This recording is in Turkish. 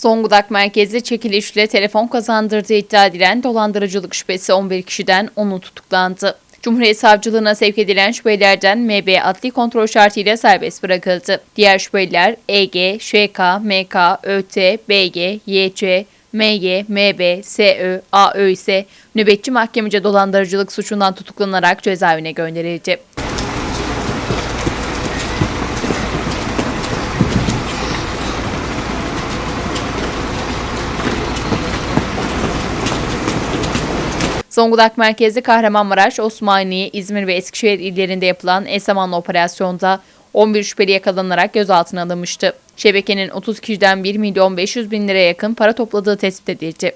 Zonguldak merkezli çekilişle telefon kazandırdığı iddia edilen dolandırıcılık şüphesi 11 kişiden 10'u tutuklandı. Cumhuriyet Savcılığına sevk edilen şüphelilerden MB adli kontrol şartıyla serbest bırakıldı. Diğer şüpheliler EG, ŞK, MK, ÖT, BG, YC, MY, MB, SÖ, AÖ ise nöbetçi mahkemece dolandırıcılık suçundan tutuklanarak cezaevine gönderildi. Zonguldak merkezli Kahramanmaraş, Osmaniye, İzmir ve Eskişehir illerinde yapılan eş zamanlı operasyonda 11 şüpheli yakalanarak gözaltına alınmıştı. Şebekenin 30 kişiden 1 milyon 500 bin liraya yakın para topladığı tespit edildi.